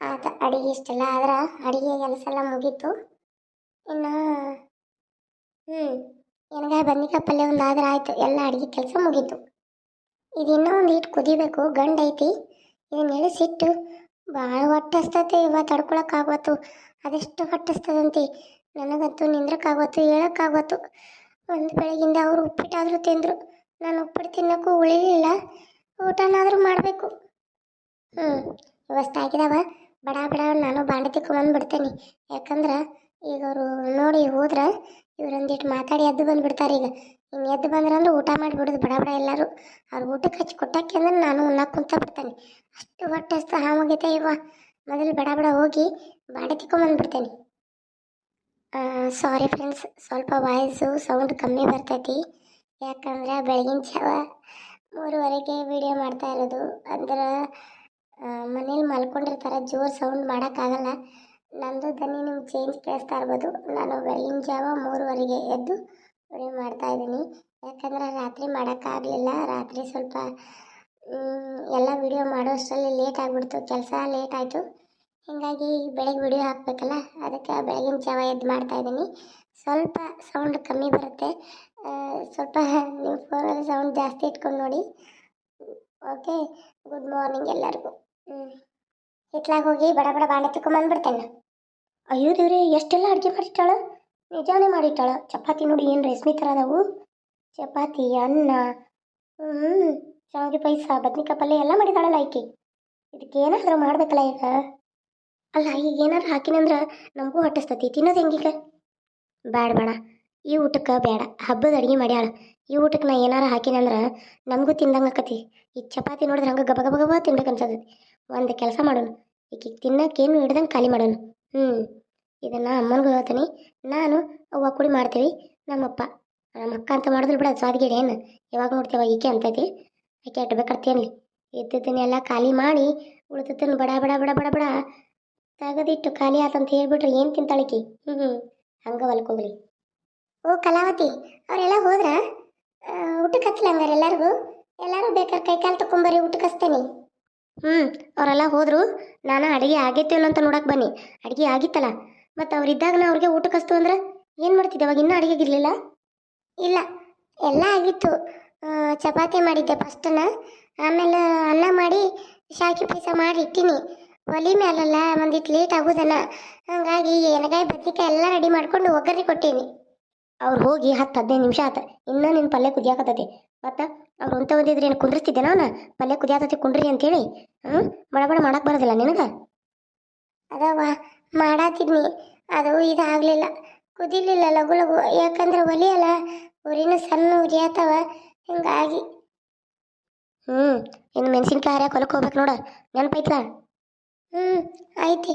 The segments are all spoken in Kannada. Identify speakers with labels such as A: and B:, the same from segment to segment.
A: ಆತ ಅಡಿಗೆ ಇಷ್ಟೆಲ್ಲ, ಆದ್ರೆ ಅಡಿಗೆ ಕೆಲಸ ಎಲ್ಲ ಮುಗೀತು. ಇನ್ನು ಹ್ಞೂ ಎಣ್ಗಾಯಿ ಬದ್ನಿಕಾಯಿ ಪಲ್ಯ ಒಂದು ಆದ್ರೆ ಆಯಿತು, ಎಲ್ಲ ಅಡಿಗೆ ಕೆಲಸ ಮುಗೀತು. ಇದು ಇನ್ನೂ ಒಂದು ಹಿಟ್ಟು ಕುದಿಬೇಕು ಗಂಡೈತಿ ಐತಿ. ಇದನ್ನ ಇಳಿಸಿಟ್ಟು ಭಾಳ ಹೊಟ್ಟೆ ಹಸ್ತೈತಿ ಇವ ತಡ್ಕೊಳಕ್ಕಾಗತ್ತು ಅದೆಷ್ಟು ಹೊಟ್ಟೆ ಹಸ್ತದಂತಿ ನನಗಂತೂ ನಿಂದ್ರಕ್ಕಾಗತ್ತು ಹೇಳಕ್ಕಾಗತ್ತು ಒಂದು ಬೆಳಗಿಂದ ಅವರು ಉಪ್ಪಿಟ್ಟಾದರೂ ತಿಂದರು. ನಾನು ಉಪ್ಪಿಟ್ಟು ತಿನ್ನೋಕ್ಕೂ ಉಳಿಲಿಲ್ಲ. ಊಟನಾದರೂ ಮಾಡಬೇಕು. ಹ್ಞೂ ವ್ಯವಸ್ಥೆ ಆಗಿದಾವ. ಬಡ ಬಡ, ನಾನು ಬಾಂಡೆ ಬಂದ್ಬಿಡ್ತೇನೆ. ಯಾಕಂದ್ರೆ ಈಗ ಅವರು ನೋಡಿ ಹೋದ್ರೆ ಇವ್ರೊಂದಿಟ್ಟು ಮಾತಾಡಿ ಎದ್ದು ಬಂದುಬಿಡ್ತಾರೆ ಈಗ. ಹಿಂಗೆ ಎದ್ದು ಬಂದ್ರಂದ್ರೆ ಊಟ ಮಾಡಿಬಿಡೋದು ಬಡ ಬಡ ಎಲ್ಲರೂ. ಅವ್ರು ಊಟಕ್ಕೆ ಹಚ್ಚಿ ಕೊಟ್ಟಕ್ಕೆ ಅಂದ್ರೆ ನಾನು ಉಣ್ಣಕ್ಕೆ ಕುಂತ ಬಿಡ್ತೇನೆ. ಅಷ್ಟು ಹೊಟ್ಟೆ ಹಸ್ತ ಹಾವಾಗೈತೆ ಇವ. ಮೊದಲು ಬಡ ಬಡ ಹೋಗಿ ಬಾಂಡೆ ತಿಕ್ಕೊಂಬಂದ್ಬಿಡ್ತೇನೆ ಸಾರಿ ಫ್ರೆಂಡ್ಸ್ ಸ್ವಲ್ಪ ವಾಯ್ಸು ಸೌಂಡ್ ಕಮ್ಮಿ ಬರ್ತೈತಿ. ಯಾಕಂದ್ರೆ ಬೆಳಗಿನ ಜಾವ ಮೂರುವರೆಗೆ ವಿಡಿಯೋ ಮಾಡ್ತಾ ಇರೋದು. ಅಂದ್ರೆ ಮನೇಲಿ ಮಲ್ಕೊಂಡಿರ್ತಾರೆ, ಜೋರು ಸೌಂಡ್ ಮಾಡೋಕ್ಕಾಗಲ್ಲ. ನಂದು ದನಿ ನಿಮ್ಗೆ ಚೇಂಜ್ ಕೇಳಿಸ್ತಾ ಇರ್ಬೋದು. ನಾನು ಬೆಳಗಿನ ಜಾವ ಮೂರುವರೆಗೆ ಎದ್ದು ವಿಡಿಯೋ ಮಾಡ್ತಾ ಇದ್ದೀನಿ. ಯಾಕಂದ್ರೆ ರಾತ್ರಿ ಮಾಡೋಕ್ಕಾಗಲಿಲ್ಲ. ರಾತ್ರಿ ಸ್ವಲ್ಪ ಎಲ್ಲ ವಿಡಿಯೋ ಮಾಡೋ ಅಷ್ಟರಲ್ಲಿ ಲೇಟ್ ಆಗಿಬಿಡ್ತು. ಕೆಲಸ ಲೇಟ್ ಆಯಿತು. ಹೀಗಾಗಿ ಬೆಳಗ್ಗೆ ವಿಡಿಯೋ ಹಾಕಬೇಕಲ್ಲ? ಅದಕ್ಕೆ ಬೆಳಗಿನ ಜಾವ ಎದ್ದು ಮಾಡ್ತಾ ಇದ್ದೀನಿ. ಸ್ವಲ್ಪ ಸೌಂಡ್ ಕಮ್ಮಿ ಬರುತ್ತೆ. ಸ್ವಲ್ಪ ನಿಮ್ಮ ಫೋನಲ್ಲಿ ಸೌಂಡ್ ಜಾಸ್ತಿ ಇಟ್ಕೊಂಡು ನೋಡಿ. ಓಕೆ ಗುಡ್ ಮಾರ್ನಿಂಗ್ ಎಲ್ಲರಿಗೂ. ಹ್ಞೂ ಹಿತ್ಲಾಗ ಹೋಗಿ ಬಡ ಬಡ ಬಾಂಡೆ ತಗೊಂಬಂದ್ಬಿಡ್ತೇನೆ ಅಯ್ಯೋ ದೇವ್ರೆ, ಎಷ್ಟೆಲ್ಲ ಅಡ್ಗೆ ಮಾಡಿಟ್ಟಾಳ? ನಿಜಾನೇ ಮಾಡಿಟ್ಟಾಳ. ಚಪಾತಿ ನೋಡಿ ಏನು ರೇಷ್ಮೆ ಥರ ಅದಾವು. ಚಪಾತಿ, ಅನ್ನ ಹ್ಞೂ ಶಾವಿಗೆ ಪಾಯಸ, ಬದ್ನಿಕಾಯಿ ಪಲ್ಯ ಎಲ್ಲ ಮಾಡಿದಾಳಲ್ಲ ಆಯ್ಕೆ ಇದಕ್ಕೆ ಏನಾದರೂ ಮಾಡ್ಬೇಕಲ್ಲ ಈಗ. ಅಲ್ಲ, ಈಗ ಏನಾದ್ರು ಹಾಕಿನಂದ್ರೆ ನಮಗೂ ಹೊಟ್ಟಿಸ್ತತಿ. ತಿನ್ನೋದು ಹೆಂಗೀಗ? ಬೇಡ ಬೇಡ ಈ ಊಟಕ್ಕೆ ಬೇಡ ಹಬ್ಬದ ಅಡುಗೆ ಮಾಡ್ಯಾಳ. ಈ ಊಟಕ್ಕೆ ನಾ ಏನಾರು ಹಾಕಿನಂದ್ರೆ ನಮಗೂ ತಿಂದಂಗೆ ಆಕತಿ. ಈ ಚಪಾತಿ ನೋಡಿದ್ರೆ ಹಂಗೆ ಗಬ ಗಬ ಗಬ ತಿನ್ಬೇಕು ಅನ್ಸತೈತಿ. ಒಂದು ಕೆಲಸ ಮಾಡೋಣ. ಈಕಿಗೆ ತಿನ್ನೋಕ್ಕೇನು ಹಿಡ್ದಂಗೆ ಖಾಲಿ ಮಾಡೋಣ. ಹ್ಞೂ ಇದನ್ನು ಅಮ್ಮನಿಗೂ ಹೇಳ್ತೀನಿ. ನಾನು ಅವ್ವ ಕುಡಿ ಮಾಡ್ತೀವಿ, ನಮ್ಮಪ್ಪ. ನಮ್ಮ ಅಕ್ಕ ಅಂತ ಮಾಡಿದ್ರು ಬಿಡ ಸ್ವಾದಿಗೇಡಿ ಏನು ಯಾವಾಗ ನೋಡ್ತೇವ ಈಕೆ ಅಂತೈತಿ. ಆಕೆ ಅಟ್ಟು ಇದ್ದಿದ್ದನ್ನೆಲ್ಲ ತಿನ್ಲಿ. ಇದ್ದದ್ದನ್ನೆಲ್ಲ ಖಾಲಿ ಮಾಡಿ ಉಳಿದದ್ದನ್ನು ಬಡ ಬಡ ಬಡ ಬಡ ಬಡ ತೆಗೆದಿಟ್ಟು ಖಾಲಿ ಆತಂತ ಹೇಳ್ಬಿಟ್ರೆ ಏನು ತಿಂತಾಳಿಕಿ ಹ್ಞೂ ಹ್ಞೂ ಹಂಗೆ ಹೊಲ್ಕೋಗ್ಲಿ. ಓ, ಕಲಾವತಿ, ಅವರೆಲ್ಲ ಹೋದ್ರ? ಊಟಕ್ಕೆ ಹಚ್ಚಲ ಹಂಗಾರೆ ಎಲ್ಲರಿಗೂ? ಎಲ್ಲರೂ ಬೇಕಾದ್ರೆ ಕೈ ಕಾಲು ತಕೊಂಬರಿ ಊಟಕ್ಕೆ ಹಚ್ತೇನೆ. ಹ್ಞೂ ಅವರೆಲ್ಲ ಹೋದರು. ನಾನು ಅಡುಗೆ ಆಗೈತೆ ಇಲ್ಲ ಅಂತ ನೋಡಕ್ಕೆ ಬನ್ನಿ. ಅಡುಗೆ ಆಗಿತ್ತಲ್ಲ. ಮತ್ತು ಅವ್ರಿದ್ದಾಗ ನಾ ಅವ್ರಿಗೆ ಊಟಕ್ಕೆ ಹಸ್ತು ಅಂದ್ರೆ ಏನು ಮಾಡ್ತಿದ್ದೆ? ಅವಾಗ ಇನ್ನೂ ಅಡುಗೆ ಇರಲಿಲ್ಲ ಇಲ್ಲ. ಎಲ್ಲ ಆಗಿತ್ತು. ಚಪಾತಿ ಮಾಡಿದ್ದೆ ಫಸ್ಟನ್ನ ಆಮೇಲೆ ಅನ್ನ ಮಾಡಿ ಶಾಖಿ ಪೀಸ ಮಾಡಿ ಇಟ್ಟಿನಿ. ಒಲಿ ಮೇಲಲ್ಲ ಒಂದಿಟ್ಟು ಲೇಟ್ ಆಗೋದನ್ನ ಹಂಗಾಗಿ ಎನಗಾಯಿ ಬದ್ನಿಕಾಯಿ ಎಲ್ಲ ರೆಡಿ ಮಾಡ್ಕೊಂಡು ಒಗ್ಗರಣೆ ಕೊಟ್ಟೀನಿ. ಅವ್ರು ಹೋಗಿ ಹತ್ತು ಹದಿನೈದು ನಿಮಿಷ ಆತ. ಇನ್ನೂ ನಿನ್ನ ಪಲ್ಯ ಕುದಿಯಾಕತ್ತೈತಿ ಮತ್ತು ಅವ್ರು ಅಂತ ಒಂದಿದ್ರೆ ಏನು ಕುಂದ್ರಿಸ್ತಿದ್ದೆ ನಾನು? ಪಲ್ಯ ಕುದಿಯಾತತಿ ಕುಂಡ್ರಿ ಅಂತೇಳಿ. ಹ್ಞೂ ಬಡ ಬಡ ಮಾಡಕ್ಕೆ ಬರೋದಿಲ್ಲ ನಿನಗೆ? ಅದವ ಮಾಡಾತಿದ್ನಿ. ಅದು ಇದಾಗಲಿಲ್ಲ. ಕುದಿಲಿಲ್ಲ ಲಘು ಲಘು ಯಾಕಂದ್ರೆ ಒಲಿ ಅಲ್ಲ. ಉರಿನೂ ಸಣ್ಣ ಉರಿ ಆತವ. ಹಿಂಗಾಗಿ. ಹ್ಞೂ ಇನ್ನು ಮೆಣಸಿನ್ಕಾಯಿ ಹರಿಯಕ್ಕೆ ಹೊಲಕ್ಕೆ ಹೋಗ್ಬೇಕು ನೋಡ. ನೆನಪೈತ್ಲ? ಹ್ಞೂ ಐತಿ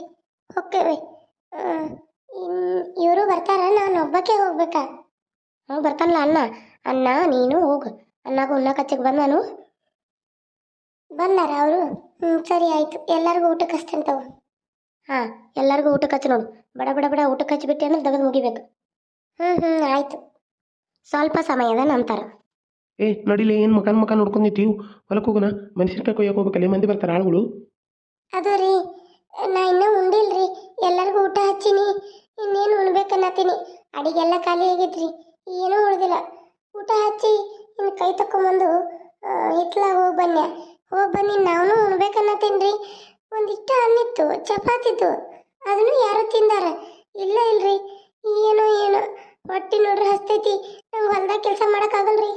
A: ಹೋಗ್ತೇವೆ ಇವರು ಬರ್ತಾರ? ನಾನು ಒಬ್ಬಕ್ಕೆ ಹೋಗ್ಬೇಕಾ? ಹ್ಞೂ ಬರ್ತಾನಲ್ಲ ಅಣ್ಣ. ಅಣ್ಣ ನೀನು ಹೋಗು. ಅಣ್ಣಾಗ ಉಣ್ಣಕ್ಕೆ ಬಂದ ನಾನು. ಬಂದಾರ ಅವರು? ಹ್ಞೂ ಸರಿ ಆಯಿತು. ಎಲ್ಲರಿಗೂ ಊಟಕ್ಕೆ ಹಚ್ತೇನೆ ತಗೋ. ಹಾಂ ಎಲ್ಲರಿಗೂ ಊಟಕ್ಕೆ ಹಚ್ಚಿ ನೋಡು. ಬಡ ಬಡ ಬಡ ಊಟಕ್ಕೆ ಹಚ್ಚಿಬಿಟ್ಟೆ ಅಂದ್ರೆ ತೆಗೆದು ಮುಗಿಬೇಕು. ಹ್ಞೂ ಹ್ಞೂ ಆಯಿತು. ಸ್ವಲ್ಪ ಸಮಯದ ನಂತರ.
B: ಏ ನಡಿಲಿ ಏನು ಮಕಾನ್ ಮಕಾನ್ ನೋಡ್ಕೊಂಡು ನಿಂತೀವಿ ಹೊಲಕ್ಕೆ ಹೋಗೋಣ. ಮೆಣಸಿನ್ಕಾಯಿ ಕೊಯ್ಯಕ್ಕೆ ಹೋಗ್ಬೇಕಲ್ಲಿ ಮಂದಿ ಬರ್ತಾರೆ ಆಳುಗಳು.
A: ಅದು ರೀ ನಾ ಇನ್ನೂ ಉಂಡಿಲ್ರಿ. ಎಲ್ಲರಿಗೂ ಊಟ ಹಚ್ಚೀನಿ. ಇನ್ನೇನು ಉಣ್ಬೇಕನ್ನತ್ತೀನಿ. ಅಡಿಗೆಲ್ಲ ಖಾಲಿ ಆಗಿದ್ರಿ. ಏನೂ ಉಳ್ದಿಲ್ಲ ಊಟ ಹಚ್ಚಿ ಇನ್ನು ಕೈ ತಕೊಂಬಂದು ಹಿತ್ಲಾಗ ಹೋಗಿ ಬನ್ನಿ. ಹೋಗಿ ಬನ್ನಿ ನಾನು ರೀ ಒಂದಿಷ್ಟು ಹಣ್ಣಿತ್ತು ಚಪಾತಿತ್ತು ಅದನ್ನು ಯಾರು ತಿಂದಾರ. ಇಲ್ಲ ಇಲ್ರಿ. ಏನೋ ಏನೋ. ಹೊಟ್ಟೆ ನೋಡ್ರಿ, ಹಸ್ತೈತಿ. ನಂಗೆ ಹೊಲ್ದಾಗ ಕೆಲಸ ಮಾಡೋಕ್ಕಾಗಲ್ರಿ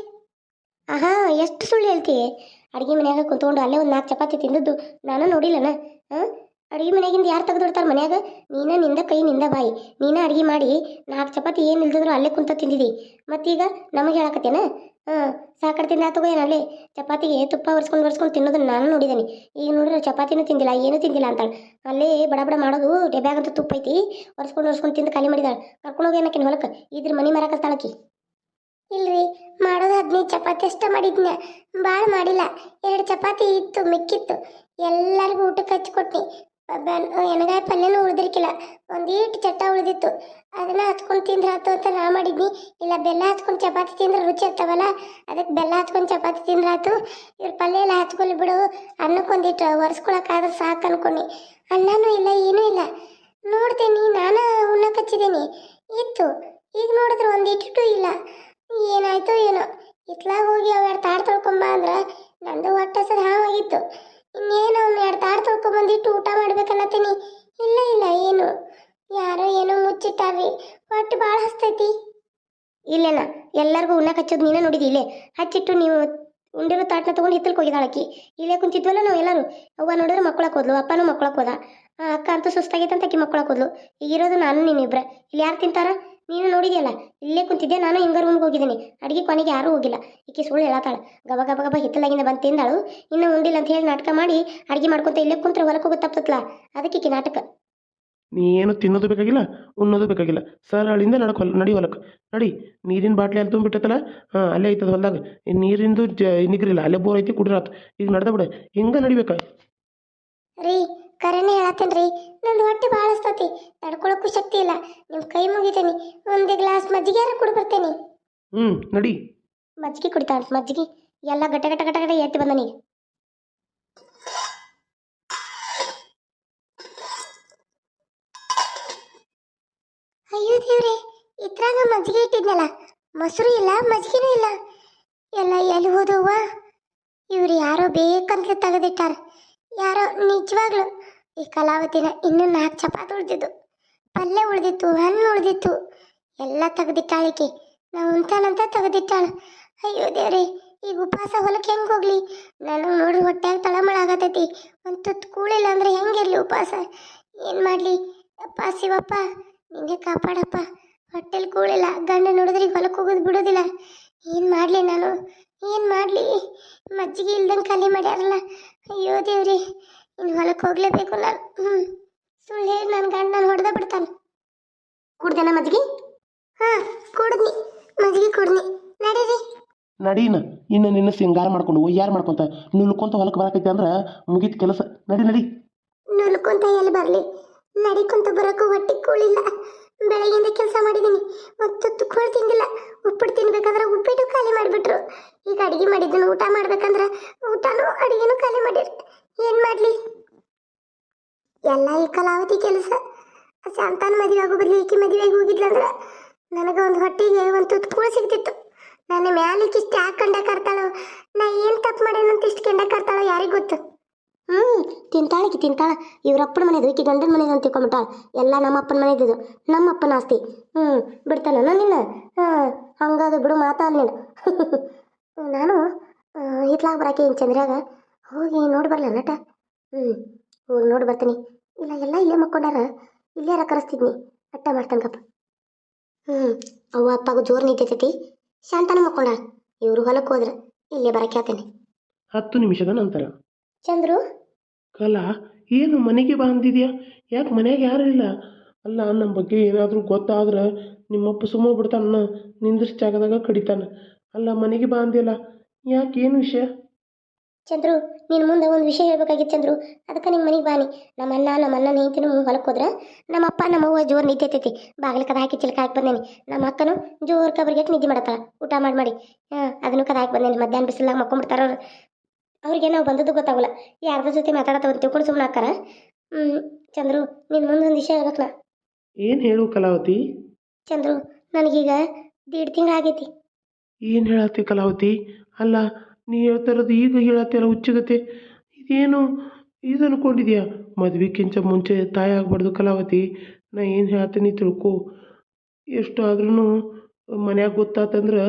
A: ಆಹಾ, ಎಷ್ಟು ಸುಳ್ಳು ಹೇಳ್ತೀವಿ ಅಡುಗೆ ಮನ್ಯಾಗ ಕುಂತ್ಕೊಂಡು ಅಲ್ಲೇ ಒಂದು ನಾಲ್ಕು ಚಪಾತಿ ತಿಂದದ್ದು. ನಾನು ನೋಡಿಲ್ಲನ. ಹಾಂ ಅಡುಗೆ ಮನೆಗಿಂದ ಯಾರು ತೆಗೆದಿಡ್ತಾರೆ ಮನ್ಯಾಗ? ನೀನ, ನಿಂದ ಕೈ, ನಿಂದ ಬಾಯಿ. ನೀನ ಅಡುಗೆ ಮಾಡಿ ನಾಲ್ಕು ಚಪಾತಿ ಏನು ಇಲ್ದಿದ್ರು ಅಲ್ಲೇ ಕುಂತ ತಿಂದಿದಿ. ಮತ್ತೀಗ ನಮಗೆ ಹೇಳಕತ್ತೇನ? ಹಾಂ, ಸಾಕಡೆ ತಿಂದ ತಗೋ ಏನು ಅಲ್ಲೇ? ಚಪಾತಿಗೆ ತುಪ್ಪ ಒರೆಸ್ಕೊಂಡು ಒರೆಸ್ಕೊಂಡು ತಿನ್ನೋದನ್ನ ನಾನು ನೋಡಿದ್ದೇನೆ ಈಗ ನೋಡಿದ್ರೆ ಚಪಾತಿನೂ ತಿಂದಿಲ್ಲ, ಏನೂ ತಿಂದಿಲ್ಲ ಅಂತಾಳೆ. ಅಲ್ಲೇ ಬಡ ಬಡ ಮಾಡೋದು ಅಂತ ತುಪ್ಪ ಐತಿ. ಒರೆಸ್ಕೊಂಡು ಒರೆಸ್ಕೊಂಡು ತಿಂದು ಖಾಲಿ ಮಾಡಿದಾಳೆ. ಕರ್ಕೊಂಡು ಹೋಗಿ ಏನಕ್ಕಿನ ಹೊಲಕ್ಕೆ ಇದ್ರ ಮನೆ ಮರಕಸ್ತಾಳಕಿ ಇಲ್ರಿ, ಮಾಡೋದು ಹದಿನೈದು ಚಪಾತಿ ಅಷ್ಟೇ ಮಾಡಿದ್ನ. ಭಾಳ ಮಾಡಿಲ್ಲ. ಎರಡು ಚಪಾತಿ ಇತ್ತು, ಮಿಕ್ಕಿತ್ತು. ಎಲ್ಲರಿಗೂ ಊಟಕ್ಕೆ ಹಚ್ಕೊಟ್ನಿ. ಬೆನ್ ಎಣ್ಣೆಗಾಯಿ ಪಲ್ಯನೂ ಉಳಿದಿರ್ಕಿಲ್ಲ. ಒಂದೀಟು ಚಟ್ಟ ಉಳಿದಿತ್ತು. ಅದನ್ನ ಹಚ್ಕೊಂಡು ತಿಂದ್ರೆ ಆತು ಅಂತ ನಾ ಮಾಡಿದ್ನಿ. ಇಲ್ಲ, ಬೆಲ್ಲ ಹಚ್ಕೊಂಡು ಚಪಾತಿ ತಿಂದ್ರೆ ರುಚಿ ಇರ್ತಾವಲ್ಲ ಅದಕ್ಕೆ ಬೆಲ್ಲ ಹಚ್ಕೊಂಡು ಚಪಾತಿ ತಿಂದ್ರೆ ಆತು ಇವ್ರ ಪಲ್ಯ ಎಲ್ಲ ಹಚ್ಕೊಲಿ ಬಿಡು. ಅನ್ನಕ್ಕೊಂದಿಟ್ಟು ಒರೆಸ್ಕೊಳಕ್ಕಾದ್ರೆ ಸಾಕು ಅನ್ಕೊಂಡಿ. ಅನ್ನನೂ ಇಲ್ಲ, ಏನೂ ಇಲ್ಲ. ನೋಡ್ತೀನಿ, ನಾನು ಉಣ್ಣಕ್ಕೆ ಹಚ್ಚಿದ್ದೀನಿ ಇತ್ತು. ಈಗ ನೋಡಿದ್ರೆ ಒಂದಿಟ್ಟು ಇಲ್ಲ. ಏನಾಯ್ತೋ ಏನೋ. ಇತ್ಲಾಗ ಹೋಗಿ ಅವೆರಡು ತಾಡು ತೊಳ್ಕೊಂಬ ಅಂದ್ರೆ ನಂದು ಹೊಟ್ಟೆ ಸದ ಹಾವಾಗಿತ್ತು. ಇನ್ನೇನು ಅವ್ನು ಎರಡು ತಾಡು ತೊಳ್ಕೊಂಬಂದಿಟ್ಟು ಊಟ ಮಾಡ್ಬೇಕನ್ನತ್ತೀನಿ. ಇಲ್ಲ ಇಲ್ಲ, ಏನು? ಯಾರೋ ಏನೋ ಮುಚ್ಚಿಟ್ಟಾರ್ರಿ. ಒಟ್ಟು ಭಾಳ ಹಸ್ತೈತಿ. ಇಲ್ಲೇನ, ಎಲ್ಲರಿಗೂ ಉಣ್ಣಕ್ಕೆ ಹಚ್ಚೋದು ನೀನೇ ನೋಡಿದಿ ಇಲ್ಲೇ? ಹಚ್ಚಿಟ್ಟು ನೀವು ಉಂಡಿರೋ ತಾಟ್ನ ತೊಗೊಂಡು ಹಿತ್ತಲ್కి ಆಕಿ ಇಲ್ಲೇ ಕುಂತಿದ್ವಲ್ಲ ನಾವು ಎಲ್ಲರೂ? ಅವ್ವ ನೋಡಿದ್ರೆ ಮಕ್ಕಳಕ್ಕೆ ಹೋದ್ಲು, ಅಪ್ಪನೂ ಮಕ್ಕಳಕ್ಕೆ ಹೋದ. ಅಕ್ಕ ಅಂತೂ ಸುಸ್ತಾಗೈತೆ ಅಂತ ಆಕಿ ಮಕ್ಕಳಕ್ಕೆ ಹೋದ್ಲು. ಈಗಿರೋದು ನಾನು ನೀನಿಬ್ರೆ ಇಲ್ಲಿ ಯಾರು ತಿಂತಾರ? ನೀನು ನೋಡಿದೆಯಲ್ಲ ಇಲ್ಲೇ ಕುಂತಿದ್ದೆ ನಾನು ಹಿಂಗ ರೂಮ್ಗೆ ಹೋಗಿದ್ದೀನಿ. ಅಡಿಗೆ ಕೊನೆಗೆ ಯಾರೂ ಹೋಗಿಲ್ಲ. ಈಕೆ ಸುಳ್ಳು ಹೇಳತ್ತಾಳೆ. ಗಬ ಗಬ ಗಬ ಹಿತ್ತಲಾಗಿಂದ ಬಂದು ತಿಂದಾಳು. ಇನ್ನು ಉಂಡಿಲ್ಲ ಅಂತ ಹೇಳಿ ನಾಟಕ ಮಾಡಿ ಅಡಿಗೆ ಮಾಡ್ಕೊಂತ ಇಲ್ಲೇ ಕುಂತ್ರೆ ಹೊಲಕ್ಕೆ ಹೋಗಿ ತಪ್ಪತ್ತಲ್ಲ ಅದಕ್ಕೆ ಈಕೆ ನಾಟಕ.
B: ನೀ ಏನು ತಿನ್ನೋದು ಬೇಕಾಗಿಲ್ಲ ಉಣ್ಣೋದು ಬೇಕಾಗಿಲ್ಲ. ಸರ್ ಅಲ್ಲಿಂದ ನಡಕ್ ಹೊಲ ನಡಿ ಹೊಲಕ್ಕೆ ನಡಿ ನೀರಿನ ಬಾಟ್ಲಿ ಅಲ್ಲಿ ತುಂಬಿಟ್ಟತ್ತಲ್ಲ? ಹಾಂ ಅಲ್ಲೇ ಐತದ ಹೊಲದಾಗ. ನೀರಿಂದು ಜ ನಿಗ್ರಿಲ್ಲ. ಅಲ್ಲೇ ಬೋರ್ ಐತಿ ಕುಡಿರಾತು. ಈಗ ನಡ್ದ ಬಿಡ. ಹಿಂಗೆ ನಡಿಬೇಕಾ?
A: ರೀ ಕರೆನೇ ಹೇಳತ್ತೇನ್ರಿ? ನಂದು ಹೊಟ್ಟೆ ಭಾಳ ನಡ್ಕೊಳಕ್ಕೂ ಶಕ್ತಿ ಇಲ್ಲ. ನಿಮ್ಮ ಕೈ ಮುಗಿತೇನೆ. ಒಂದು ಗ್ಲಾಸ್ ಮಜ್ಜಿಗೆಯಾರ ಕುಡಿ ಬರ್ತೇನಿ.
B: ಹ್ಮ್ ನಡಿ.
A: ಮಜ್ಜಿಗೆ ಕುಡಿತಾಳ ಮಜ್ಜಿಗೆ. ಎಲ್ಲ ಗಟ ಗಟ ಗಟ ಗಟ ಎತ್ತಿ ಬಂದನಿ. ಅಯ್ಯೋ ದೇವ್ರೆ ಇದ್ರಾಗ ಮಜ್ಜಿಗೆ ಇಟ್ಟಿದ್ನಲ್ಲ? ಮೊಸರು ಇಲ್ಲ ಮಜ್ಜಿಗೆನೂ ಇಲ್ಲ. ಎಲ್ಲ ಎಲ್ಲಿ ಹೋದವ್ವ? ಇವ್ರು ಯಾರೋ ಬೇಕಂತ ತೆಗೆದಿಟ್ಟಾರ. ಯಾರೋ ನಿಜವಾಗ್ಲು ಈ ಕಲಾವತಿನ ಇನ್ನೂ ನಾಲ್ಕು ಚಪಾತಿ ಉಳ್ದಿದ್ದು. ಪಲ್ಯ ಉಳ್ದಿತ್ತು ಹಣ್ಣು ಉಳ್ದಿತ್ತು. ಎಲ್ಲ ತೆಗೆದಿಟ್ಟಾಳಿಕೆ. ನಾವು ಉಂತಾನಂತ ತೆಗೆದಿಟ್ಟಾಳ. ಅಯ್ಯೋ ದೇವ್ರಿ ಈಗ ಉಪವಾಸ ಹೊಲಕ್ಕೆ ಹೆಂಗೆ ಹೋಗ್ಲಿ? ನನಗೆ ನೋಡ್ರಿ ಹೊಟ್ಟೆಯಾಗ ತಳಮಳ ಆಗತೈತಿ. ಒಂದು ತುತ್ತು ಕೂಳಿಲ್ಲ ಅಂದ್ರೆ ಹೆಂಗಿರ್ಲಿ ಉಪವಾಸ? ಏನು ಮಾಡಲಿ? ಅಪ್ಪ ಶಿವಪ್ಪ, ನಿಂಗೆ ಕಾಪಾಡಪ್ಪ. ಹೊಟ್ಟೆಲಿ ಕೂಳಿಲ್ಲ. ಗಂಡ ನೋಡಿದ್ರೆ ಹೊಲಕ್ಕೆ ಹೋಗೋದು ಬಿಡೋದಿಲ್ಲ. ಏನು ಮಾಡಲಿ ನಾನು? ಏನು ಮಾಡಲಿ? ಮಜ್ಜಿಗೆ ಇಲ್ದಂಗೆ ಖಾಲಿ ಮಾಡ್ಯಾರಲ್ಲ. ಅಯ್ಯೋ ದೇವ್ರಿ ಇನ್ನು ಹೊಲಕ್ಕೆ ಹೋಗ್ಲೇಬೇಕು ನಾನು ಹ್ಞೂ ಸುಳ್ಳು ಹೇಳಿ ನನ್ನ ಗಂಡ ನಾನು ಹೊಡೆದ ಬಿಡ್ತಾನೆ. ಕುಡ್ದೇನ ಮಜ್ಗಿ? ಹಾಂ ಕುಡ್ದ್ನಿ. ಮದ್ಗಿ ಕುಡ್ದ್ನಿ. ನಡೀರಿ.
B: ನಡೀನ. ಇನ್ನು ನಿನ್ನ ಸಿಂಗಾರ ಮಾಡ್ಕೊಂಡು ಒಯ್ಯಾರ ಮಾಡ್ಕೊಂತ ನುಲ್ಕೊಂತ ಹೊಲಕ್ಕೆ ಬರಕೈತೆ ಅಂದ್ರೆ ಮುಗೀತು ಕೆಲಸ. ನಡಿ ನಡಿ.
A: ನುಲ್ಕೊಂತ ಎಲ್ಲಿ ಬರಲಿ? ನಡಿಕೊಂತ ಬರೋಕ್ಕೂ ಹೊಟ್ಟೆ ಕೂಳಿಲ್ಲ. ಬೆಳಗಿಂದ ಕೆಲಸ ಮಾಡಿದ್ದೀನಿ ಮತ್ತು ಕೂಳು ತಿಂದಿಲ್ಲ. ಉಪ್ಪಿಟ್ಟು ತಿನ್ಬೇಕಂದ್ರೆ ಉಪ್ಪಿಟ್ಟು ಖಾಲಿ ಮಾಡಿಬಿಟ್ರು. ಈಗ ಅಡಿಗೆ ಮಾಡಿದ್ದನ್ನು ಊಟ ಮಾಡ್ಬೇಕಂದ್ರೆ ಊಟನೂ ಅಡಿಗೆನೂ ಖಾಲಿ ಮಾಡಿರಿ ಏನು ಮಾಡಲಿ? ಎಲ್ಲ ಈ ಕಲಾವತಿ ಕೆಲಸ. ಶಾಂತಾನ ಮದುವೆ ಆಗೋ ಬದಲು ಈಕಿ ಮದುವೆಗೆ ಹೋಗಿದ್ಲಂದ್ರೆ ನನಗೆ ಒಂದು ಹೊಟ್ಟೆಗೆ ಒಂದು ತುತ್ತು ಕೂಡ ಸಿಗ್ತಿತ್ತು. ನನ್ನ ಮ್ಯಾಲಿಕ್ಕೆ ಇಷ್ಟು ಯಾಕೆ ಕಂಡ ಕರ್ತಾಳೋ? ನಾ ಏನು ತಪ್ಪು ಮಾಡೇನಂತ ಇಷ್ಟು ಕೆಂಡ ಕರ್ತಾಳೋ ಯಾರಿಗೆ ಗೊತ್ತು? ಹ್ಞೂ ತಿಂತಾಳಕ್ಕೆ ತಿಂತಾಳ. ಇವರಪ್ಪನ ಮನೆದು, ಈಕೆ ಗಂಡನ ಮನೆದು ಅಂತ ತಿಳ್ಕೊಂಬಿಟ್ಟಾಳ. ಎಲ್ಲ ನಮ್ಮ ಅಪ್ಪನ ಮನೆದಿದ್ದು ನಮ್ಮ ಅಪ್ಪನ ಆಸ್ತಿ. ಹ್ಞೂ ಬಿಡ್ತಾನ ನಿನ್ನ? ಹಾಂ, ಹಂಗಾದ್ರು ಬಿಡು ಮಾತಾಡ ನೀನು ನಾನು ಹಿತ್ಲಾಗ ಬರಾಕೆ ಏನು ಚಂದ್ರಾಗ ಹೋಗಿ ನೋಡಿ ಬರಲ್ಲ ನಟ. ಹ್ಞೂ ಹೋಗಿ ನೋಡಿ ಬರ್ತೀನಿ. ಇಲ್ಲ ಎಲ್ಲ ಇಲ್ಲೇ ಮಕ್ಕೊಂಡಾರ? ಇಲ್ಲೇರ ಕರೆಸ್ತಿದ್ನಿ? ಅಟ್ಟ ಮಾಡ್ತಂಗಪ್ಪ ಹ್ಞೂ ಅವ್ವ ಅಪ್ಪಗೂ ಜೋರು ನಿಂತೈತೈತಿ ಶಾಂತನ ಮಕ್ಕೊಂಡ ಇವರು ಹೊಲಕ್ಕೆ ಹೋದ್ರೆ ಇಲ್ಲೇ ಬರಕ್ಕೆ ಹೇಳ್ತೇನೆ.
B: ಹತ್ತು ನಿಮಿಷದ ನಂತರ.
A: ಚಂದ್ರು?
B: ಕಲಾ ಏನು ಮನೆಗೆ ಬಾ ಅಂದಿದ್ಯಾ? ಯಾಕೆ ಮನೆಯಾಗ ಯಾರು ಇಲ್ಲ? ಅಲ್ಲ ನಮ್ಮ ಬಗ್ಗೆ ಏನಾದರೂ ಗೊತ್ತಾದ್ರೆ ನಿಮ್ಮಪ್ಪ ಸುಮ್ಮ ಬಿಡ್ತಾನ ನಿಂದ್ರಿಸ್ ಜಾಗದಾಗ ಕಡಿತಾನೆ. ಅಲ್ಲ ಮನೆಗೆ ಬಾ ಅಂದಿಲ್ಲ ಯಾಕೆ ಏನು ವಿಷಯ?
A: ಚಂದ್ರು ನಿನ್ನ ಮುಂದೆ ಒಂದು ವಿಷಯ ಹೇಳ್ಬೇಕಾಗಿತ್ತು ಚಂದ್ರು. ಅದಕ್ಕೆ ನಿಮ್ಮ ಮನೆಗೆ ಬಾನಿ ನಮ್ಮ ಅಣ್ಣ ನಮ್ಮ ಅಣ್ಣ ನೀತಿನೂ ಹೊಲಕ್ಕೆ ಹೋದ್ರೆ ನಮ್ಮ ಅಪ್ಪ ನಮ್ಮ ಅವ್ವ ಜೋರು ನಿಂತೈತೈತಿ ಬಾಗಿಲು ಕದ ಹಾಕಿ ಚಿಲ್ಕ ಹಾಕಿ ಬಂದೇನಿ. ನಮ್ಮ ಅಕ್ಕನು ಜೋರು ಕಬ್ರಿಗೆ ನಿದ್ದೆ ಮಾಡತ್ತಾಳ ಊಟ ಮಾಡಿ ಮಾಡಿ. ಹಾಂ ಅದನ್ನು ಕದ ಹಾಕಿ ಬಂದೇನಿ. ಮಧ್ಯಾಹ್ನ ಬಿಸಿಲಾಗ ಮಕ್ಕೊಂಬಿಡ್ತಾರ ಅವ್ರು. ಅವ್ರಿಗೆ ನಾವು ಬಂದದ್ದು ಗೊತ್ತಾಗಲ್ಲ. ಯಾರ್ದ್ರ ಜೊತೆ ಮಾತಾಡತ್ತವ ತಿಳ್ಕೊಂಡು ಸುಮ್ಮನೆ ಹಾಕಾರ ಹ್ಞೂ ಚಂದ್ರು ನಿನ್ ಮುಂದೆ ಒಂದು ವಿಷಯ ಹೇಳ್ಬೇಕು ನಾ.
B: ಏನು ಹೇಳು ಕಲಾವತಿ?
A: ಚಂದ್ರು ನನಗೀಗ ದೀಡ್ ತಿಂಗಳಾಗೈತಿ
B: ಏನು ಹೇಳತ್ತಿ ಕಲಾವತಿ? ಅಲ್ಲ ನೀ ಹೇಳ್ತಾ ಇರೋದು ಈಗ ಹೇಳತ್ತೆಲ್ಲ ಹುಚ್ಚಗತ್ತೆ ಇದೇನು ಇದು ಅನ್ಕೊಂಡಿದ್ಯಾ? ಮದ್ವೆಕ್ಕಿಂತ ಮುಂಚೆ ತಾಯಿ ಆಗ್ಬಾರ್ದು ಕಲಾವತಿ. ನಾ ಏನು ಹೇಳ್ತೀನಿ ತಿಳ್ಕೊ. ಎಷ್ಟು ಆದ್ರೂ ಮನ್ಯಾಗ ಗೊತ್ತಾತಂದ್ರೆ